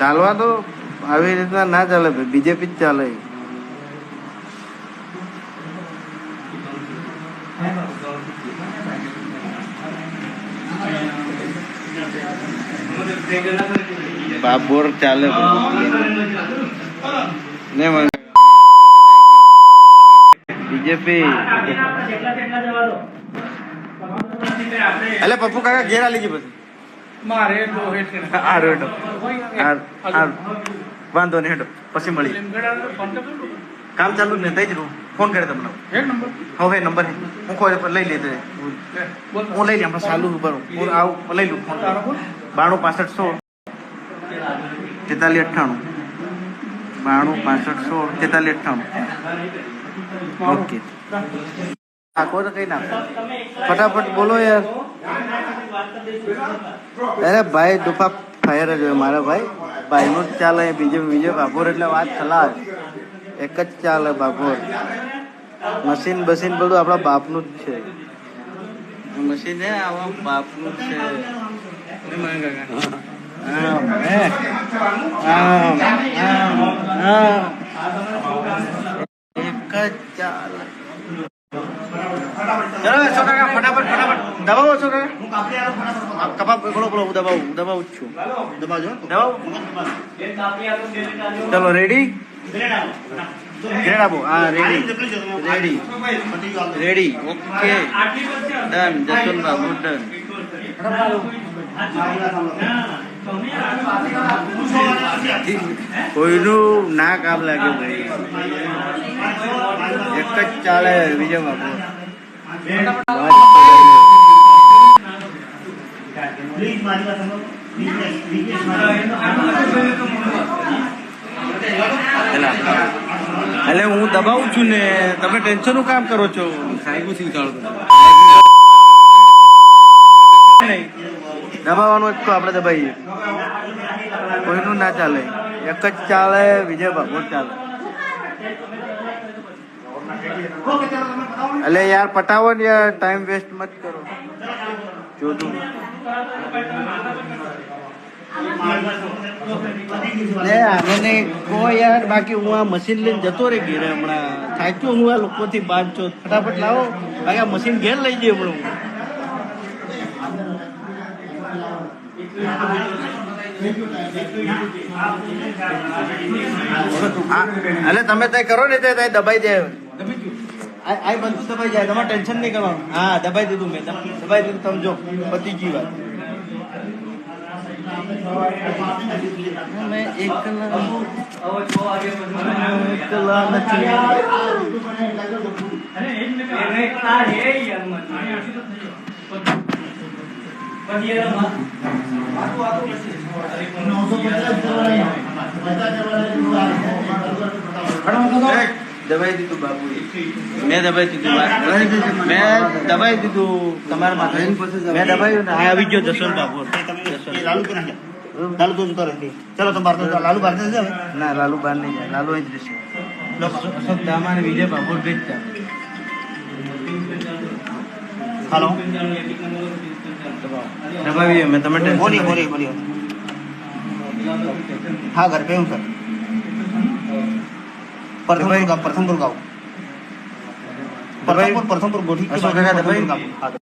ચાલવા તો આવી રીતના ના ચાલે ભાઈ બીજેપી જ ચાલે. બાબોર ચાલે ને બીજેપી. એટલે પપ્પુ કાકા ઘેર આલી ગઈ પછી. આ હેડો વાંધો નહીં હેડો. પછી મળી કામ ચાલુ ને તઈ જ રહું. ફોન કરે તમને. હે નંબર? હવે નંબર હે. હું કોઈ લઈ લેતો હું લઈ લઈ આપણે ચાલુ ઉપર હું આવું લઈ લઉં ફોન. બાણું પાસઠ સોળ. તેતાલી અઠ્ઠાણું. બાણું પાસઠ સોળ તેતાલી અઠ્ઠાણું. ઓકે. ફટાફટ બોલો યાર. અરે ભાઈ દુફા ફાયર જ હોય મારા ભાઈ. ભાઈનું જ ચાલે, બીજે બીજે બાપોર એટલે વાત ખલાસ. એક જ ચાલે બાપોર. મશીન બસીન બધું આપણા બાપનું જ છે. મશીન છે આવા બાપનું જ છે. એક જ ચાલે. ચલો છો કાકા ફટાફટ ફટાફટ. દબાવો છો કાકા. આપ બોલો બોલો હું દબાવું હું દબાવું જ છું. દબાવું. ચલો રેડી ગ્રેડ આપો. હા ready ready ready okay. Done Jaswant Babu done કોઈનું ના કામ લાગે ભાઈ એક જ ચાલે એટલે હું દબાવું છું ને, તમે ટેન્શનનું કામ કરો છો? દબાવવાનું જ તો આપણે દબાઈએ. કોઈનું ના ચાલે. એક જ ચાલે, વિજય ભગવત ચાલે. એટલે યાર પટાવો ને યાર ટાઈમ વેસ્ટ મત કરો. જોતું લે મને કહો યાર બાકી હું આ મશીન લઈને જતો રે ઘેરે હમણાં. થાક્યો હું આ લોકોથી બાદ છો ફટાફટ લાવો. બાકી આ મશીન ઘેર લઈ જઈએ હમણાં અલે તમે તય કરો ને તે તય દબાઈ દે. આ આ બધું દબાઈ જાય. તમારે ટેન્શન નહીં કરવાનું. હા દબાઈ દીધું મેં. દબાઈ દીધું તમે જો પતી ગઈ વાત મેં એકલા હવે છ વાગે પછી એકલા નથી અરે એ દબાઈ દીધું બાપુ મેં દબાઈ દીધું. મેં દબાઈ દીધું તમારા માથે. મેં દબાયું ને આવી ગયો જસવંત બાપુ. લાલુ લાલુ તું તો ચલો તો બહાર લાલુ બહાર જશે ના લાલુ બહાર નહીં જાય. લાલુ અહીં જ રહેશે. વિજય બાપુ ભેજતા હાલો. દબાવીએ મેં તમે હા ઘર પે હું સર પ્રથમપુર ગાવ પ્રથમપુર પ્રથમપુર ગોઠી